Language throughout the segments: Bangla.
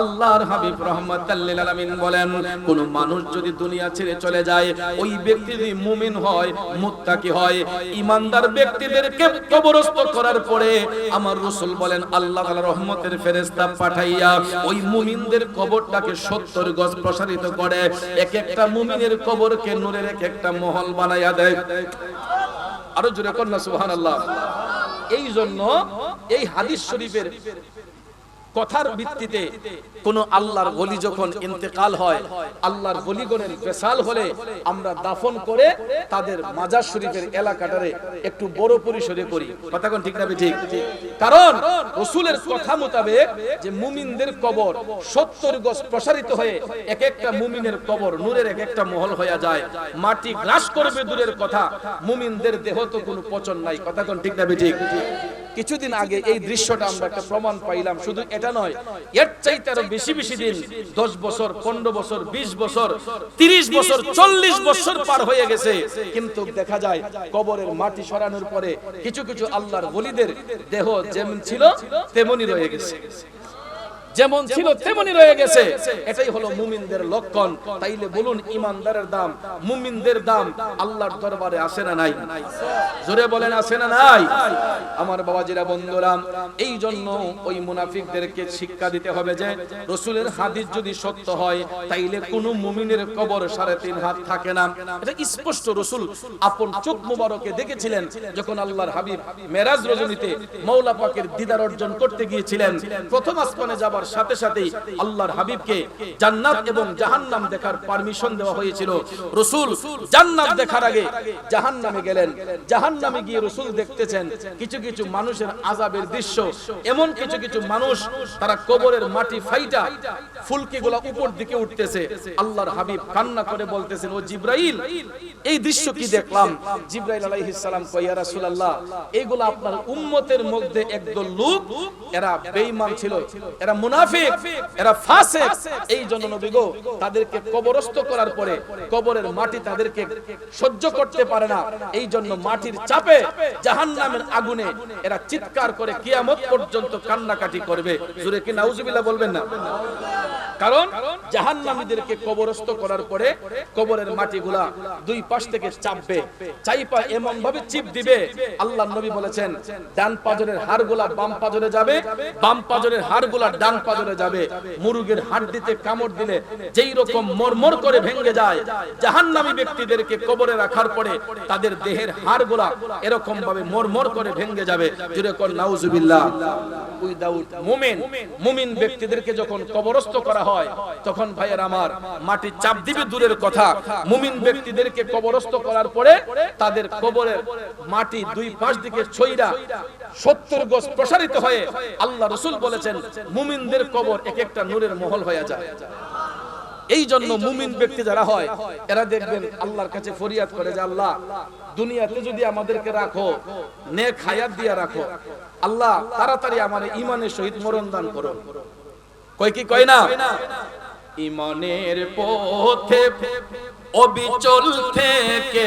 আল্লাহর হাবিব রহমাতাল্লিল আলামিন বলেন, কোন মানুষ যদি দুনিয়া ছেড়ে চলে যায়, ওই ব্যক্তি যদি মুমিন হয়, মুত্তাকি হয় ইমানদার ব্যক্তিদেরকে কবরস্থ করার পরে আমার রাসূল বলেন, আল্লাহ তাআলা রহমতের ফেরেশতা পাঠাইয়া ওই মুমিনদের কবরটাকে 70 গজ প্রসারিত করে এক একটা মুমিনের কবরকে নূরের এক একটা মহল বানাইয়া দেয়। আরও জোরে কন্যা সুবহানাল্লাহ। এই জন্য এই হাদিস শরীফের কথার ভিত্তিতে কোন আল্লাহর গলি যখন ইন্তেকাল হয়, আল্লাহর গলিগণের বেসাল হলে আমরা দাফন করে তাদের মাজার শরীফের এলাকাটারে একটু বড় পরিসরে করি। কথা কোন ঠিক না ঠিক কারণ রসুলের কথা মোতাবেক যে মুমিনদের কবর সত্তর গজ প্রসারিত হয়ে এক একটা মুমিনের কবর নূরের এক একটা মহল হয়ে যায়, মাটি গ্রাস করবে দূরের কথা, মুমিনদের দেহ তো কোনো পচন নাই। কথা কোন ঠিক না ঠিক কিছুদিন আগে এই দৃশ্যটা আমরা একটা প্রমাণ পাইলাম। শুধু এটা নয় এর চাইতে আরও বেশি বেশি দিন দশ বছর পনেরো বছর বিশ বছর তিরিশ বছর চল্লিশ বছর পার হয়ে গেছে। কিন্তু দেখা যায় কবরের মাটি সরানোর পরে কিছু কিছু আল্লাহর বলিদের দেহ যেমন ছিল তেমনই রয়ে গেছে। যেমন ছিল তেমনই রয়ে গেছে। এটাই হলো মুমিনদের লক্ষণ। তাইলে বলুন ইমানদারের দাম মুমিনদের দাম আল্লাহর দরবারে আসে না নাই? জোরে বলেন আসে না নাই? আমার বাবাজিরা বন্ধুরা এই জন্য ওই মুনাফিকদেরকে শিক্ষা দিতে হবে যে রসুলের হাদিস যদি সত্য হয় তাইলে কোন মুমিনের কবর সাড়ে তিন হাত থাকে না। এটা স্পষ্ট রসুল আপন চোখ মুবারকে দেখেছিলেন যখন আল্লাহর হাবিব মেরাজ রজনীতে মৌলা পাকের দিদার অর্জন করতে গিয়েছিলেন। প্রথম আসমানে যাবার সাথে সাথেই আল্লাহর হাবিবকে জান্নাত এবং জাহান্নাম দেখার পারমিশন দেওয়া হয়েছিল। রসুল জান্নাত দেখার আগে জাহান্নামে গেলেন। জাহান্নামে গিয়ে রসুল দেখতেছেন কিছু কিছু মানুষের আজাবের দৃশ্য। এমন কিছু কিছু মানুষ, তারা কবরের মাটি ফাইটা ফুলকি গুলা উপর দিকে উঠতেছে। আল্লাহর হাবিব কান্না করে বলতেছেন, ও জিব্রাইল, এই দৃশ্য কি দেখলাম? জিব্রাইল আলাইহিস সালাম কয়, ইয়া রাসূলুল্লাহ এইগুলা আপনার উম্মতের মধ্যে একদল লোক, এরা বেঈমান ছিল, এরা মুনাফিক, এরা ফাসিক। এই জন্য নবী গো, তাদেরকে কবরস্থ করার পরে কবরের মাটি তাদেরকে সহ্য করতে পারে না। এই জন্য মাটির চাপে আগুনে এরা চিৎকার করে কিয়ামত পর্যন্ত কান্নাকাটি করবে। জুরে কি বলবেন না? কারণ জাহান্নামীদেরকে কবরস্থ করার পরে কবরের মাটিগুলা দুই পাশ থেকে চাপবে। চাইপা এমন ভাবে চিপ দিবে। আল্লাহ নবী বলেছেন, ডান পাজরের হাড়গুলা বাম পাজরে যাবে, বাম পাজরের হাড়গুলা ডান পাজরে যাবে, মুরুগের হাড্ডিতে কামড় দিলে যেই রকম মরমর করে ভেঙে যায়, জাহান্নামী ব্যক্তিদেরকে কবরে রাখার পরে তাদের দেহের হাড়গুলা এরকম ভাবে মরমর করে ভেঙে যাবে। কর, নাউজুবিল্লাহ। মুমিন মুমিন ব্যক্তিদেরকে যখন কবরস্থ করা হয়, তখন ভাইয়ের আমার মাটি চাপ দিবে দূরের কথা। মুমিন ব্যক্তিদেরকে কবরস্থ করার পরে তাদের কবরের মাটি দুই পাশ দিকে ছইরা সত্তর গজ প্রসারিত হয়ে আল্লাহ রসুল বলেছেন মুমিনদের কবর এক একটা নূরের মহল হয়ে যায়। এই জন্য মুমিন ব্যক্তি যারা হয় এরা দেখবেন আল্লাহর কাছে ফরিয়াদ করে যে আল্লাহ দুনিয়াতে যদি আমাদেরকে রাখো নেক হায়াত দিয়া রাখো আল্লাহ তাড়াতাড়ি আমার ইমানের সহিত মরণ দান করো। কয় কি কয় না? ইমানের পথে অবিচল থেকে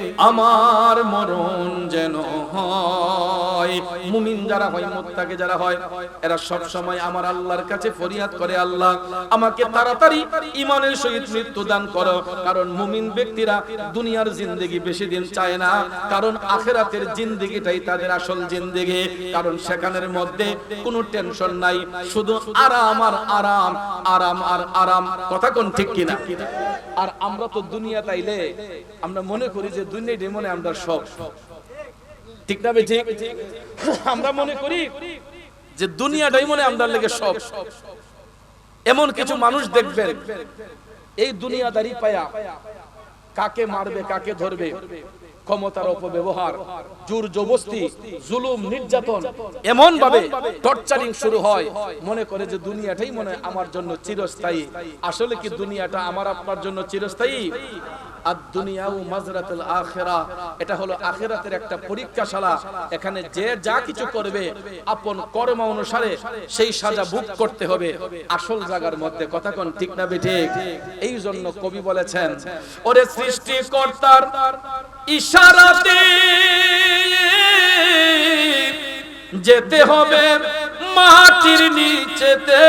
আমার মরণ যেন হয়। মুমিন যারা হয়, মুত্তাকে যারা হয়, এরা সব সময় আমার আল্লাহর কাছে ফরিয়াদ করে আল্লাহ। আমাকে তাড়াতাড়ি ইমানের সহিত মৃত্যু দান করো। কারণ মুমিন ব্যক্তিরা দুনিয়ার জিন্দেগি বেশি দিন চায় না। কারণ আখেরাতের জিন্দেগিটাই তাদের আসল জিন্দেগি। কারণ সেখানের মধ্যে কোনো টেনশন নাই। শুধু আরাম আর আরাম আরাম আর আরাম। কথা কোন ঠিক কিনা? আর আমরা তো দুনিয়া তাইলে আমরা মনে করি যে দুনিয়াটি মনে আমরা সব। ঠিক না ঠিক? আমরা মনে করি যে দুনিয়াটাই মনে আমরা লেগে সব। এমন কিছু মানুষ দেখবেন। এই দুনিয়াদারি পায়া কাকে মারবে কাকে ধরবে? ক্ষমতার অপব্যবহার জোর জবস্তি জুলুম নির্যাতন এমন ভাবে টর্চারিং শুরু হয়। মনে করে যে দুনিয়াটাই মনে আমার জন্য চিরস্থায়ী। আসলে কি দুনিয়াটা আমার আপনার জন্য চিরস্থায়ী? আর দুনিয়াও মাজরাতুল আখেরা। এটা হলো আখেরাতের একটা পরীক্ষাশালা। এখানে যে যা কিছু করবে আপন কর্ম অনুসারে সেই সাজা বুক করতে হবে। আসল জায়গার মধ্যে কথা কোন ঠিক না ঠিক? এই জন্য কবি বলেছেন ওরে সৃষ্টিকর্তার ইশারাতে যেতে হবে মাটির নিচেতে।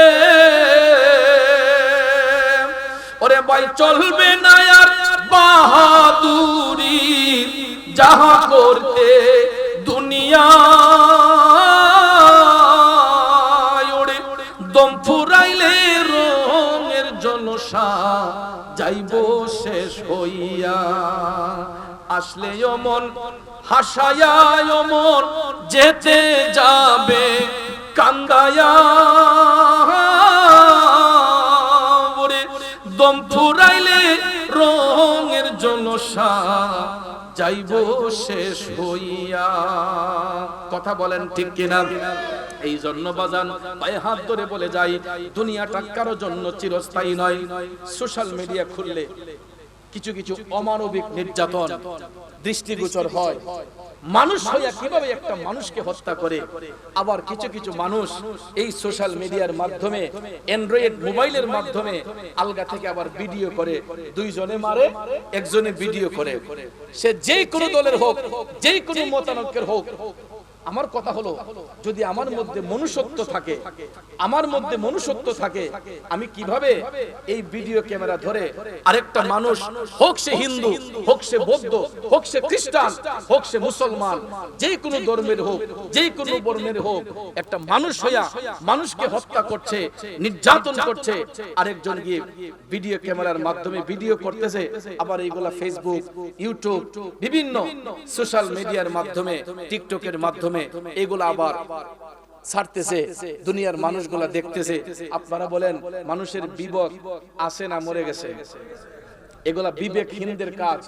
ওরে ভাই, চলবে না আর বাহাদুরি, যাহা করতে দুনিয়া। ওরে দম ফুরাইলে রঙের জলসা, যাইব শেষ হইয়া। আসলে অমন, হাসায়া অমন, যেতে যাবে, কান্দায়া। দম ফুরাইলে রঙের জলসা, যাইব শেষ হইয়া। কথা বলেন ঠিক কিনা? এই জন্য বাজান পায়ে হাত ধরে বলে যাই, দুনিয়াটা কারও জন্য চিরস্থায়ী নয়। সোশ্যাল মিডিয়া খুললে কিছু কিছু অমানবিক নির্যাতন দৃষ্টিগোচর হয়। মানুষ হইয়া কীভাবে একটা মানুষকে হত্যা করে? আবার কিছু কিছু মানুষ এই সোশ্যাল মিডিয়ার মাধ্যমে অ্যান্ড্রয়েড মোবাইলের মাধ্যমে আলগা থেকে আবার ভিডিও করে দুইজনে মারে একজনে ভিডিও করে। সে যেই কোনো দলের হোক যেই কোনো মতানৈক্যের হোক আমার কথা হলো যদি আমার মধ্যে মনুষ্যত্ব থাকে আমার মধ্যে মনুষ্যত্ব থাকে আমি কীভাবে এই ভিডিও ক্যামেরা ধরে আরেকটা মানুষ হোক সে হিন্দু হোক সে বৌদ্ধ হোক সে খ্রিস্টান হোক সে মুসলমান যে কোনো ধর্মের হোক যে কোনো বর্ণের হোক একটা মানুষ হইয়া মানুষকে হত্যা করছে নির্যাতন করছে আরেকজন গিয়ে ভিডিও ক্যামেরার মাধ্যমে ভিডিও করতেছে আবার এইগুলা ফেসবুক ইউটিউব বিভিন্ন সোশ্যাল মিডিয়ার মাধ্যমে টিকটকের মাধ্যমে এগুলো আবার ছাড়তেছে। দুনিয়ার মানুষগুলা দেখতেছে। আপনারা বলেন, মানুষের বিবেক আছে না মরে গেছে? এগুলা বিবেকহীনদের কাজ,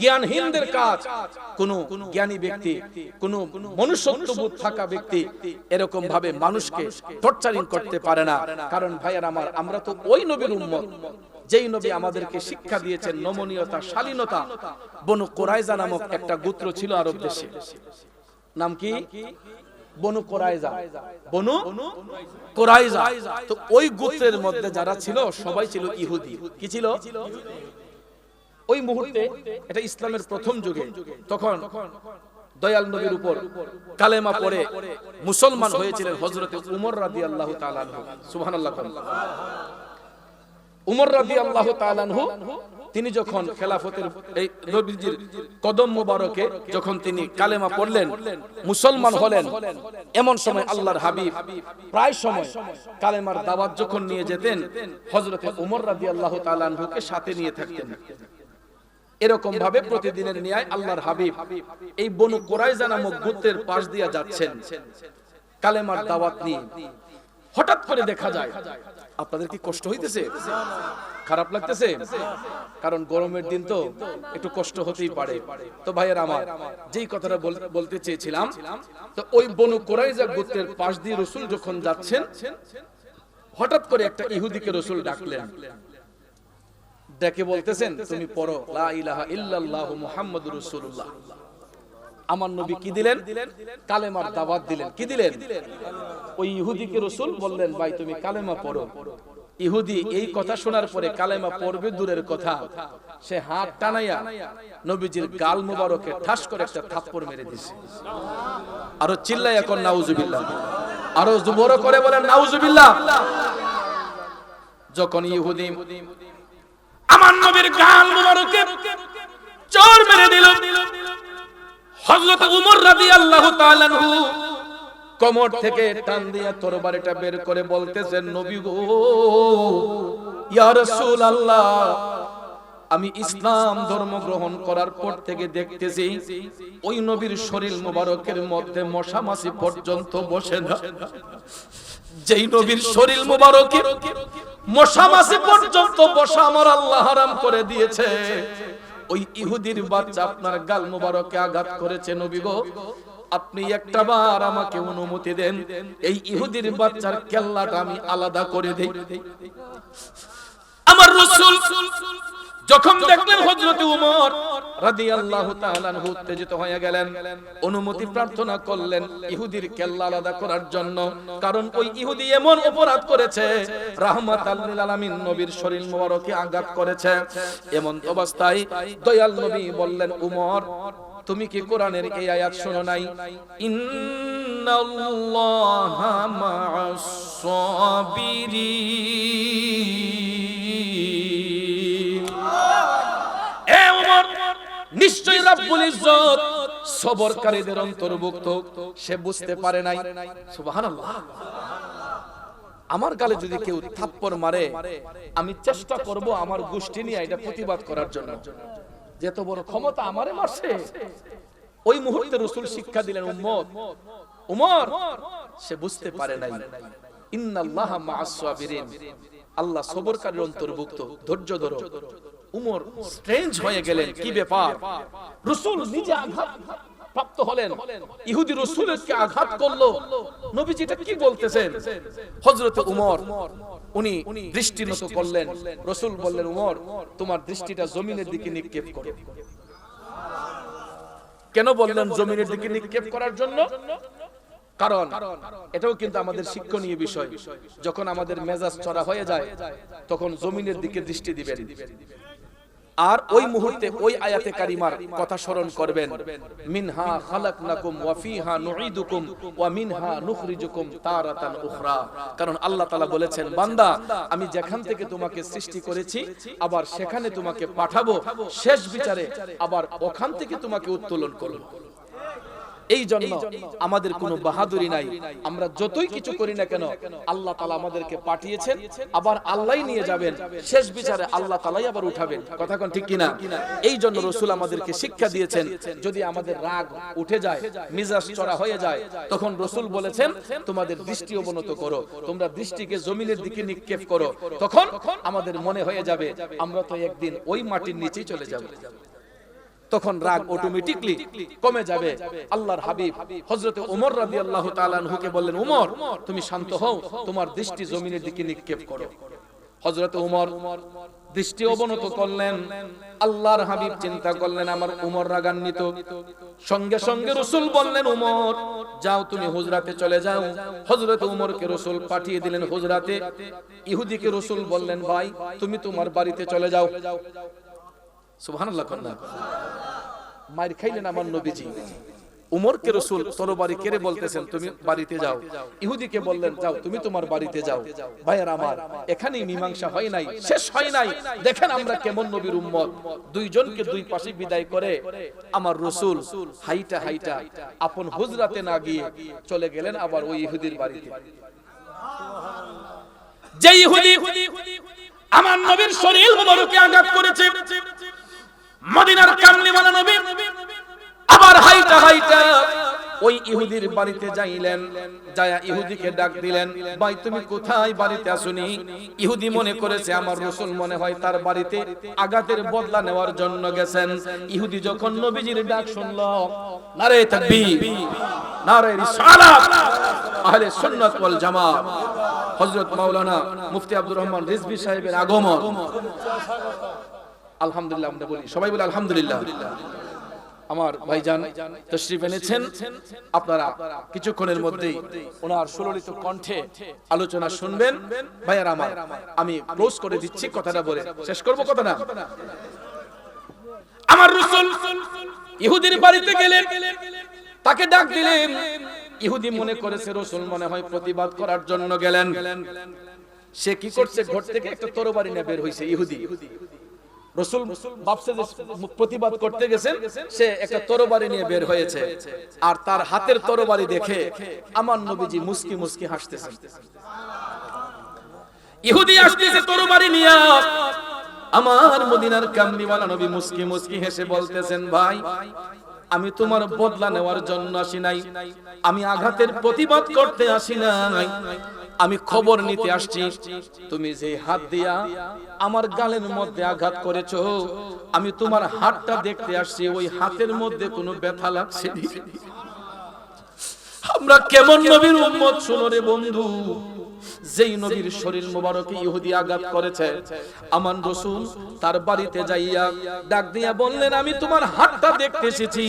জ্ঞানহীনদের কাজ। কোন জ্ঞানী ব্যক্তি, কোন মনুষ্যত্ববোধ থাকা ব্যক্তি এরকম ভাবে মানুষকে টর্চারিং করতে পারে না। কারণ ভাইয়ার আমার, আমরা তো ওই নবীর উম্মত। যেই নবী আমাদেরকে শিক্ষা দিয়েছেন নমনীয়তা, শালীনতা। বনু কোরাইজা নামক একটা গোত্র ছিল আরব দেশে। নাম কি? বনু কোরাইজা। বনু কোরাইজা। তো ওই গোত্রের মধ্যে যারা ছিল সবাই ছিল ইহুদি। কি ছিল? ওই মুহূর্তে এটা ইসলামের প্রথম যুগে। তখন দয়াল নবীর উপর কালেমা পড়ে মুসলমান হয়েছিলেন হজরতে উমর রাদি আল্লাহ সুবহান আল্লাহ উমর রাদি আল্লাহ তালানহু তিনি যখন খেলাফতের এই নবীজির কদম মোবারকে যখন তিনি কালেমা পড়লেন মুসলমান হলেন এমন সময় আল্লাহর হাবিব প্রায় সময় কালেমার দাওয়াত যখন নিয়ে যেতেন হজরতে উমর রাদি আল্লাহ তালানহুকে সাথে নিয়ে থাকতেন। এরকম ভাবে প্রতিদিনের ন্যায় আল্লাহর হাবিব এই বনু কোরাইজা নামক গোত্রের পাশ দিয়ে যাচ্ছেন। কালেমার দাওয়াত নিয়ে। হঠাৎ করে দেখা যায়। আপনাদের কি কষ্ট হইতেছে? খারাপ লাগতেছে? কারণ গরমের দিন তো একটু কষ্ট হতেই পারে। তো ভাইয়ের আমার, যেই কথাটা বলতে চেয়েছিলাম, তো ওই বনু কোরাইজা গোত্রের পাশ দিয়ে রসুল যখন যাচ্ছেন, হঠাৎ করে একটা ইহুদিকে রসুল ডাকলেন। ডেকে বলতেছেন, তুমি পড়ো, লা ইলাহা ইল্লাল্লাহু মুহাম্মাদুর রাসূলুল্লাহ। আমার নবী কি দিলেন? কালেমার দাওয়াত দিলেন। কি দিলেন। ওই ইহুদিকে রসুল বললেন ভাই তুমি কালেমা পড়ো। ইহুদি এই কথা শোনার পরে কালেমা পড়বে দূরের কথা। সে হাত টানাইয়া নবীজির গাল মুবারকে ঠাস করে একটা থাপ্পড় মেরে দিছে। আরও চিল্লাই এখন নাউজুবিল্লাহ। আরও বড় করে বলেন নাউজুবিল্লাহ। যখন ইহুদি আমার নবীর গাল মুবারকে চোর মেরে দিল। হযরত উমর রাদিয়াল্লাহু তাআলা কোমর থেকে টান দিয়া তরবারিটা বের করে বলতেছেন, নবী গো, ইয়া রাসূলুল্লাহ, আমি ইসলাম ধর্ম গ্রহণ করার পর থেকে দেখতেছি ওই নবীর শরীর মোবারকের মধ্যে মশা মাছি পর্যন্ত বসে না। যেই নবীর শরীর মোবারকে মশা মাছি পর্যন্ত বসা আমার আল্লাহ হারাম করে দিয়েছে। ওই ইহুদির বাচ্চা আপনার গাল মোবারকে আঘাত করেছে নবী গো। আপনি একটা বার আমাকে অনুমতি দেন। এই ইহুদির বাচ্চার কেল্লাটা আমি আলাদা করে দেই। আমার রসুল যখন দেখলেন হযরত উমর রাদিয়াল্লাহু তাআলা আনহু উত্তেজিত হয়ে গেলেন অনুমতি প্রার্থনা করলেন ইহুদির কেল্লা আলাদা করার জন্য কারণ ওই ইহুদি এমন অপরাধ করেছে রাহমাতাল লিল আলামিন নবীর শরীর মোবারকে আঘাত করেছে। এমন অবস্থায় দয়াল নবী বললেন উমর তুমি কি কোরআনের এই আয়াত শোনো নাই? ইন্নাল্লাহা মা'আস সাবিরিন নিশ্চয়ই রাব্বুল ইজ্জত সবরকারীদের অন্তর্ভুক্ত। সে বুঝতে পারে নাই। সুবহানাল্লাহ। আমার গালে যদি কেউ থাপ্পড় মারে আমি চেষ্টা করব আমার গোষ্ঠী নিয়ে এটা প্রতিবাদ করার জন্য। যেত বড় ক্ষমতা আমারে মারছে। ওই মুহূর্তে রসুল শিক্ষা দিলেন উম্মত। উমর সে বুঝতে পারে নাই। ইন্নাল্লাহ মা'আস সাবিরিন। আল্লাহ সবরকারীর অন্তর্ভুক্ত। ধৈর্য ধরো। উমর স্ট্রেঞ্জ হয়ে গেলেন, কি ব্যাপার? রসুল নিজে আঘাত প্রাপ্ত হলেন, ইহুদি রসুলকে আঘাত করল। নবীজি এটা কি বলতেছেন? হযরত উমর, উনি দৃষ্টি নত করলেন। রসুল বললেন, উমর, তোমার দৃষ্টিটা জমিনের দিকে নিক্ষেপ করো। কেন বললেন জমিনের দিকে নিক্ষেপ করার জন্য? কারণ এটাও কিন্তু আমাদের শিক্ষণীয় বিষয়। যখন আমাদের মেজাজ চড়া হয়ে যায়, তখন জমিনের দিকে দৃষ্টি দিবেন। আর ওই মুহূর্তে ওই আয়াতে কারিমার কথা স্মরণ করবেন। মিনহা খালাকনাকুম ওয়া ফিহা নুঈদুকুম ওয়া মিনহা নুখরিজুকুম তারাতান উখরা। কারণ আল্লাহ তাআলা বলেছেন বান্দা আমি যেখান থেকে তোমাকে সৃষ্টি করেছি আবার সেখানে তোমাকে পাঠাবো শেষ বিচারে আবার ওখান থেকে তোমাকে উত্তোলন করব। এই জন্য আমাদের কোনো বাহাদুরি নাই। আমরা যতই কিছু করি না কেন আল্লাহ তালা আমাদেরকে পাঠিয়েছেন আবার আল্লাহ নিয়ে যাবেন। শেষ বিচারে আল্লাহ তালাই আবার উঠাবেন। কথা কোন ঠিক কিনা? এই জন্য রসুল আমাদেরকে শিক্ষা দিয়েছেন যদি আমাদের রাগ উঠে যায় মিজাজ চড়া হয়ে যায় তখন রসুল বলেছেন তোমাদের দৃষ্টি অবনত করো তোমরা দৃষ্টিকে জমিনের দিকে নিক্ষেপ করো তখন আমাদের মনে হয়ে যাবে আমরা তো একদিন ওই মাটির নিচেই চলে যাব। তখন রাগ অটোমেটিকলি কমে যাবে। আল্লাহর হাবিব হযরতে ওমর রাদিয়াল্লাহু তাআলা আনহুকে বললেন ওমর তুমি শান্ত হও তোমার দৃষ্টি জমিনের দিকে নিক্ষেপ করো। হযরতে ওমর দৃষ্টি অবনত করলেন আল্লাহর হাবিব চিন্তা করলেন আমার উমর রাগান্বিত। সঙ্গে সঙ্গে রসুল বললেন উমর যাও তুমি হুজরাতে চলে যাও। হযরত উমরকে রসুল পাঠিয়ে দিলেন হুজরাতে। ইহুদিকে রসুল বললেন ভাই তুমি তোমার বাড়িতে চলে যাও। সুবহানাল্লাহ কন্যা মায়ের খাইলেন আমার নবীজি। উমরকে রসুল তরবারি কেড়ে বলতেছেন তুমি বাড়িতে যাও। ইহুদিকে বললেন যাও তুমি তোমার বাড়িতে যাও। ভাইয়ের আমার এখানেই মীমাংসা হয় নাই শেষ হয় নাই। দেখেন আমরা কেমন নবীর উম্মত। দুইজনকে দুই পাশে বিদায় করে আমার রসুল হাইটা হাইটা আপন হুজরাতে না গিয়ে চলে গেলেন আবার ওই ইহুদির বাড়িতে। যে ইহুদি আমার নবীর শরীর মোবারকে আঘাত করেছে মদিনার কামলিওয়ালা নবী আবার হাইটা হাইটা ওই ইহুদির বাড়িতে যাইলেন, যায়া ইহুদিকে ডাক দিলেন, ভাই, তুমি কোথায় বাড়িতে আসুনি? ইহুদি মনে করেছে, আমার রসুল মনে হয় তার বাড়িতে আঘাতের বদলা নেওয়ার জন্য গেছেন। ইহুদি যখন নবীজির ডাক শুনল, নারে তাকবীর, নারে রিসালাত, আহলে সুন্নাত ওয়াল জামাত। হযরত মাওলানা মুফতি আব্দুর রহমান রিজভী সাহেবের আগমন। আলহামদুলিল্লাহ, আমরা বলি। সবাই বলে আলহামদুলিল্লাহ। আমার ভাইজান তশরিফ এনেছেন। আপনারা কিছুক্ষণের মধ্যেই ওনার সুললিত কণ্ঠে আলোচনা শুনবেন। ভাইয়ার আমার, আমি ক্লোজ করে দিচ্ছি, কথাটা বলে শেষ করব কথা না আমার রসুল ইহুদির বাড়িতে গেলেন। তাকে ডাক দিলেন। ইহুদি মনে করেছে রসুল মনে হয় প্রতিবাদ করার জন্য গেলেন। সে কি করছে? ঘর থেকে একটা তরবারি নিয়ে বের হইছে ইহুদি। রসুল প্রতিবাদ করতে গেছেন, সে একটা তরবারি নিয়ে বের হয়েছে। আর তার হাতের তরবারি দেখে আমার নবীজি মুস্কি মুস্কি হাসতেছেন। ইহুদি আসতেছে তরবারি নিয়ে। আমার মদিনার কামলিওয়ালা নবী মুস্কি মুস্কি হেসে বলতেছেন, ভাই আমি তোমার বদলা নেওয়ার জন্য আসি নাই। আমি আঘাতের প্রতিবাদ করতে আসি নাই। আমি খবর নিতে আসছি। তুমি যে হাত দিয়া আমার গালের মধ্যে আঘাত করেছ। আমি তোমার হাতটা দেখতে আসছি। ওই হাতের মধ্যে কোনো ব্যথা লাগছে আমরা কেমন নবীর উম্মত শুনো রে বন্ধু? যেই নবীর শরীর মোবারকে ইহুদি আঘাত করেছে। আমান রসুল তার বাড়িতে যাইয়া ডাক দিয়া বললেন, আমি তোমার হাতটা দেখতে এসেছি।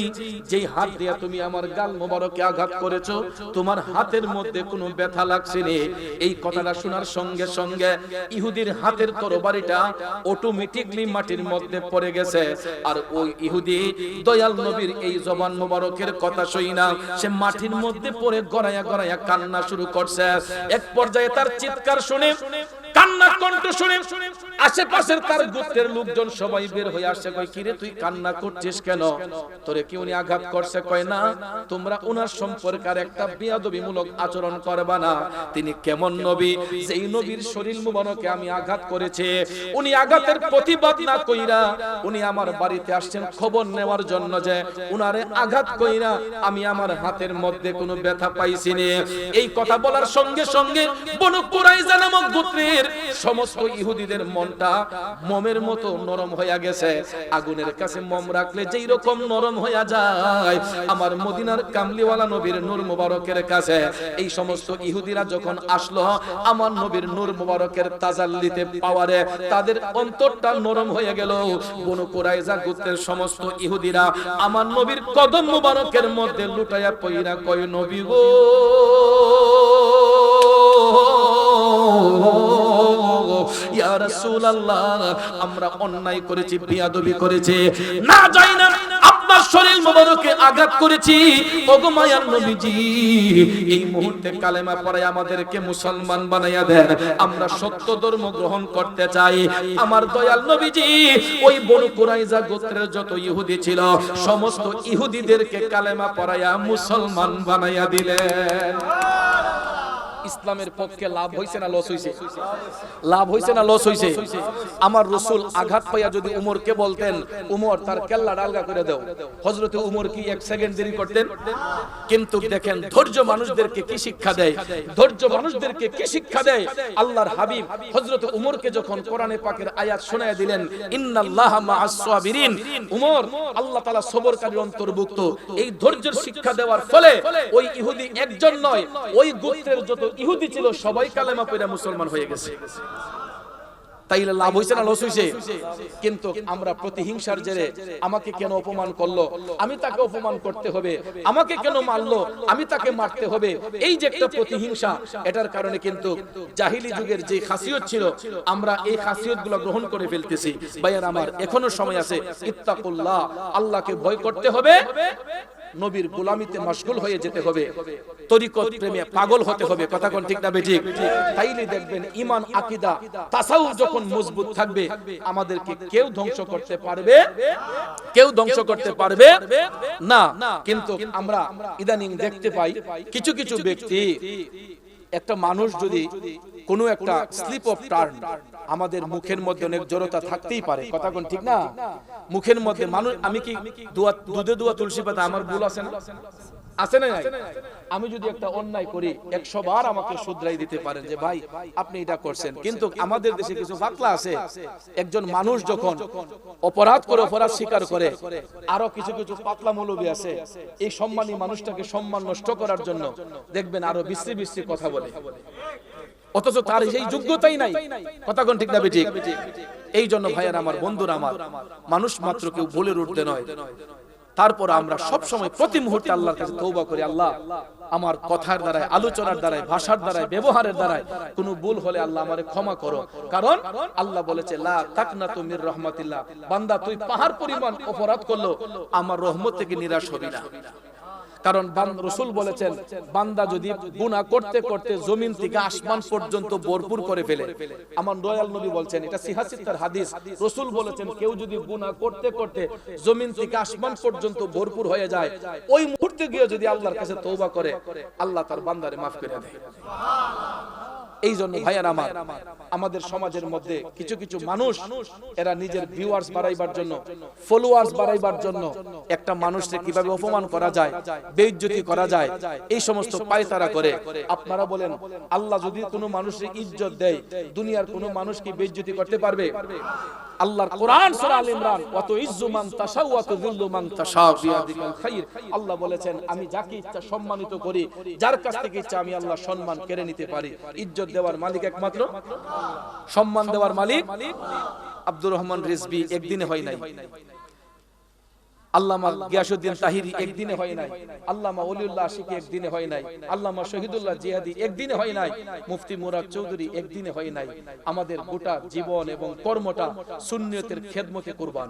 যেই হাত দিয়া তুমি আমার গাল মোবারকে আঘাত করেছ, তোমার হাতের মধ্যে কোনো ব্যথা লাগছে রে এই কথাটা শোনার সঙ্গে সঙ্গে ইহুদির হাতের তরবারিটা অটোমেটিকলি মাটির মধ্যে পড়ে গেছে। আর ওই ইহুদি দয়াল নবীর এই জবান মোবারকের কথা শুই না সে মাটির মধ্যে পড়ে গড়াইয়া গড়াইয়া কান্না শুরু করছে। এক পর্যায়ে তার চিৎকার শুনে কান্না কণ্ঠ শুনে আশেপাশের তার গোত্রের লোকজন সবাই বের হয়ে আসছে কই কিরে তুই কান্না করছিস কেন? তোরে কি উনি আঘাত করছে? কয় না তোমরা ওনার সম্পর্কে আর একটা বিয়াদবিমূলক আচরণ করবা না। তিনি কেমন নবী? যেই নবীর শরীর মুবারকে আমি আঘাত করেছে উনি আঘাতের প্রতিবাদ না কইরা উনি আমার বাড়িতে আসছেন খবর নেওয়ার জন্য যে উনারে আঘাত কইরা আমি আমার হাতের মধ্যে কোনো ব্যথা পাইছি নে। এই কথা বলার সঙ্গে সঙ্গে বনু কুরাইজা নামক গোত্রের সমস্ত ইহুদিদের মনটা মমের মতো নরম হইয়া গেছে। আগুনের কাছে মম রাখলে যেই রকম নরম হইয়া যায়। আমার মদিনার কামলিওয়ালা নবীর নূর মুবারকের কাছে এই সমস্ত ইহুদিরা যখন আসলো, আমার নবীর নূর মুবারকের তাজাল্লিতে পাওয়ারে তাদের অন্তরটা নরম হয়ে গেল। বনু কুরাইজা গোত্রের সমস্ত ইহুদিরা আমার নবীর কদম মুবারকের মধ্যে লুটাইয়া পইরা কয়, নবী গো! ইয়া রাসূলুল্লাহ, আমরা অন্যায় করেছি, বিয়াদবি করেছি। না যাই না, আপনার শরীর মোবারকে আঘাত করেছি। ওগো মায়ার নবীজি, এই মুহূর্তে কালেমা পড়ে আমাদেরকে মুসলমান বানাইয়া দেন। আমরা সত্য ধর্ম গ্রহণ করতে চাই। আমার দয়াল নবীজি, ওই বনু কুরাইজা গোত্রের যত ইহুদি ছিল, সমস্ত ইহুদিদেরকে কালেমা পড়াইয়া মুসলমান বানাইয়া দিলেন। ইসলামের পক্ষে লাভ হইছে না লস হইছে? লাভ হইছে না লস হইছে? আমার রসুল আঘাত পাইয়া যদি উমরকে বলতেন, উমর, তার কেল্লা ডালগা করে দাও। হজরতে উমর কি এক সেকেন্ড দেরি করতেন? কিন্তু দেখেন, ধৈর্য মানুষদেরকে কি শিক্ষা দেয়? ধৈর্য মানুষদেরকে কি শিক্ষা দেয়? আল্লাহর হাবিব হজরতে উমরকে যখন কোরআনে পাকের আয়াত শোনায় দিলেন, ইন্নাল্লাহ মাআস সাবিরিন। উমর, আল্লাহ তাআলা সবরকারীর অন্তর্ভুক্ত। এই ধৈর্যের শিক্ষা দেওয়ার ফলে ওই ইহুদি একজন নয়, ওই গোত্রের যত ইহুদি ছিল, সবাই কালেমা পড়ে মুসলমান হয়ে গেছে। তাইলে লাভ হইছে না লস হইছে? কিন্তু আমরা প্রতিহিংসার জেরে আমাকে কেন অপমান করল? আমি তাকে অপমান করতে হবে। আমাকে কেন মারলো? আমি তাকে মারতে হবে। এই যে একটা প্রতিহিংসা, এটার কারণে কিন্তু জাহিলি যুগের যে খাসিয়ত ছিল, আমরা এই খাসিয়তগুলো গ্রহণ করে ফেলতেছি। ভাইয়ার আমার এখনও সময় আছে। ইত্তাকুল্লাহ, আল্লাহকে ভয় করতে হবে। নবীর গোলামিতে মশগুল হয়ে যেতে হবে। তরিকত প্রেমে পাগল হতে হবে। কথা কোন ঠিক না বেঠিক তাইলে দেখবেন ইমান আকীদা, তাসাউফ যখন মজবুত থাকবে, আমাদেরকে কেউ ধ্বংস করতে পারবে? কেউ ধ্বংস করতে পারবে? না। কিন্তু আমরা ইদানিং দেখতে পাই, কিছু কিছু ব্যক্তি, একটা মানুষ যদি কোনো একটা স্লিপ অফ টার্ন আমাদের মুখের মধ্যে অনেক জড়তা থাকতেই পারে। কথা কোন ঠিক না? মুখের মধ্যে মানুষ আমি কি দুয়া দুধে দুয়া তুলসী পাতা আমার ভুল আছে না? আছে না আমি যদি একটা অন্যায় করি একশো বার আমাকে শুধরাই দিতে পারেন যে ভাই আপনি এটা করছেন। কিন্তু আমাদের দেশে কিছু পাতলা আছে। একজন মানুষ যখন অপরাধ করে অপরাধ স্বীকার করে আরও কিছু কিছু পাতলা মৌলবী আছে। এই সম্মানী মানুষটাকে সম্মান নষ্ট করার জন্য দেখবেন আরও বিশ্রী বিশ্রী কথা বলে। অথচ তার সেই যোগ্যতাই নাই। কথা কোন ঠিক না বেঠিক? এই জন্য ভাইয়ার আমার বন্ধুরা আমার মানুষ মাত্র কেউ বলে উঠতে নয়। তারপর আমরা সব সময় প্রতি মুহূর্তে আল্লাহর কাছে তৌবা করি। আল্লাহ আমার কথার দ্বারায় আলোচনার দ্বারায় ভাষার দ্বারায় ব্যবহারের দ্বারায় কোনো ভুল হলে আল্লাহ আমারে ক্ষমা করো। কারণ আল্লাহ বলেছে লা তাকনাতু মির রাহমাতিল্লাহ। বান্দা তুই পাহাড় পরিমাণ অপরাধ করল আমার রহমত থেকে নিরাশ হবি না। কারণ রসুল বলেছেন, বান্দা যদি গুনাহ করতে করতে জমিন থেকে আসমান পর্যন্ত ভরপুর করে ফেলে। আমার রয়াল নবী বলছেন, এটা সিহাসিত্তার হাদিস। রসুল বলেছেন, কেউ যদি গুনাহ করতে করতে জমিন থেকে আসমান পর্যন্ত ভরপুর হয়ে যায়, ওই মুহূর্তে গিয়ে যদি আল্লাহর কাছে তৌবা করে, আল্লাহ তার বান্দারে মাফ করে দেয়। এই জন্য ভাইয়ার আমার, আমাদের সমাজের মধ্যে কিছু কিছু মানুষ, এরা নিজের ভিউয়ার্স বাড়াইবার জন্য ফলোয়ার্স বাড়াইবার জন্য একটা মানুষকে কীভাবে অপমান করা যায়, বেইজ্জতি করা যায়, এই সমস্ত পায়তারা করে। আপনারা বলেন, আল্লাহ যদি কোনো মানুষের ইজ্জত দেয়, দুনিয়ার কোনো মানুষ কি বেইজ্জতি করতে পারবে? আল্লাহর কোরআন সূরা আল ইমরান ওয়াত ইজ্জু মান তাশা ওয়া তুযিল্লু মান তাশা বিয়াদিকাল খাইর। আল্লাহ বলেছেন আমি যাকে ইচ্ছা সম্মানিত করি যার কাছ থেকে ইচ্ছা আমি আল্লাহ সম্মান কেড়ে নিতে পারি। ইজ্জত দেওয়ার মালিক একমাত্র সম্মান দেওয়ার মালিক আব্দুর রহমান রিজভী একদিনে হয় নাই। আল্লামা গিয়াসউদ্দিন তাহিরি একদিনে হয় নাই। আল্লামা অলিউল্লাহ আশিকি একদিনে হয় নাই। আল্লামা শহীদুল্লাহ জিহাদি একদিনে হয় নাই। মুফতি মুরাদ চৌধুরী একদিনে হয় নাই। আমাদের গোটা জীবন এবং কর্মটা সুন্নিয়তের খেদমতে কুরবান।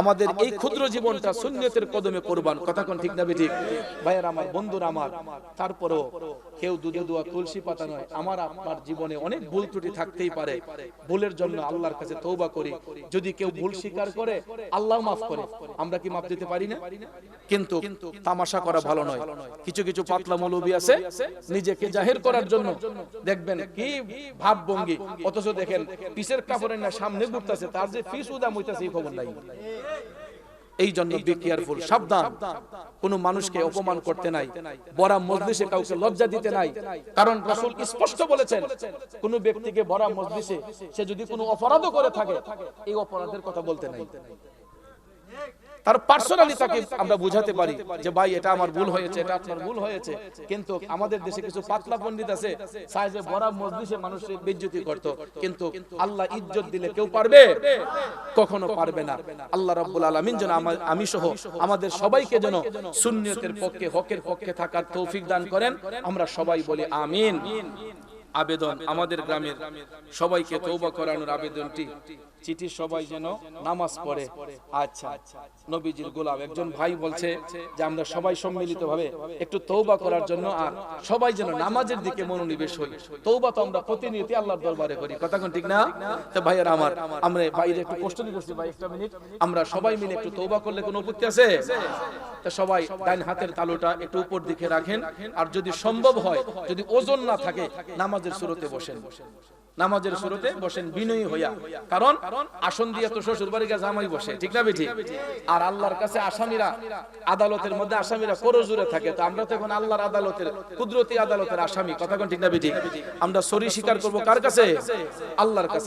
আমাদের এই ক্ষুদ্র জীবনটা সুন্নিয়তের কদমে কোরবান। কথা কোন ঠিক না ঠিক ভাইয়ের আমার বন্ধুরা আমার। তারপরও কেউ দুধে দোয়া তুলসী পাতা নয়। আমার আপনার জীবনে অনেক ভুল ত্রুটি থাকতেই পারে। ভুলের জন্য আল্লাহর কাছে তৌবা করি। যদি কেউ ভুল স্বীকার করে আল্লাহ মাফ করে। আমরা কি মাফ দিতে পারি না? কিন্তু তামাশা করা ভালো নয়। কিছু কিছু পাতলা মৌলবী আছে। নিজেকে জাহির করার জন্য। দেখবেন কি ভাব ভঙ্গি অথচ দেখেন পিসের কাপড়ের না সামনে ঘুরতেছে। তার যে ফিস উদাম হইতাছে এই খবর নাই। এই জন্য বি কেয়ারফুল সাবধান। কোন মানুষকে অপমান করতে নাই বড়া মজলিসে কাউকে লজ্জা দিতে নাই। কারণ রাসূল স্পষ্ট বলেছেন? কোন ব্যক্তিকে বড়া মজলিসে সে যদি কোনো অপরাধও করে থাকে, এই অপরাধের কথা বলতে নাই। তার পার্সোনালি তাকে আমরা বুঝাতে পারি যে ভাই এটা আমার ভুল হয়েছে এটা আপনার ভুল হয়েছে। কিন্তু আমাদের দেশে কিছু পাতলা পণ্ডিত আছে সাইজে বড় মজলিসে মানুষের বেজ্জতি করত কিন্তু আল্লাহ ইজ্জত দিলে কেউ পারবে? কখনো পারবে না। আল্লাহ রাব্বুল আলামিন যেন আমা- সহ আমাদের সবাইকে যেন সুন্নিয়তের পক্ষে হকের পক্ষে থাকার তৌফিক দান করেন আমরা সবাই বলি আমিন। আবেদন আমাদের গ্রামের। সবাইকে তৌবা করানোর আবেদনটি। চিঠি সবাই যেন নামাজ পড়ে। আচ্ছা নবীজির গোলাম একজন ভাই বলছে যে আমরা সবাই সম্মিলিত ভাবে একটু তৌবা করার জন্য আর সবাই যেন নামাজের দিকে মনোনিবেশ হই তৌবা তো আমরা প্রতিনিয়ত আল্লাহর দরবারে করি। কথা কোন ঠিক না? তো ভাইয়ের আমার আমরা বাইরে একটু কষ্ট দিতেছি ভাই একটা মিনিট। আমরা সবাই মিলে একটু তৌবা করলে কোনো আপত্তি আছে? তো সবাই ডাইন হাতের তালুটা একটু উপর দিকে রাখেন। আর যদি সম্ভব হয় যদি ওজন না থাকে নামাজের শুরুতে বসেন। নামাজের শুরুতে বসেন বিনয়ী হইয়া। কারণ আসন দিয়ে তো শ্বশুর বাড়ি গা জামাই বসে ঠিক না বেঠি? আর আল্লাহর কাছে আসামিরা আদালতের মধ্যে আসামিরা করজুরে থাকে। তো আমরা তো এখন আল্লাহর আদালতের কুদরতি আদালতের আসামি। কথা কোন ঠিক না বেঠি? আমরা সরি স্বীকার করব কার কাছে? আল্লাহর কাছে।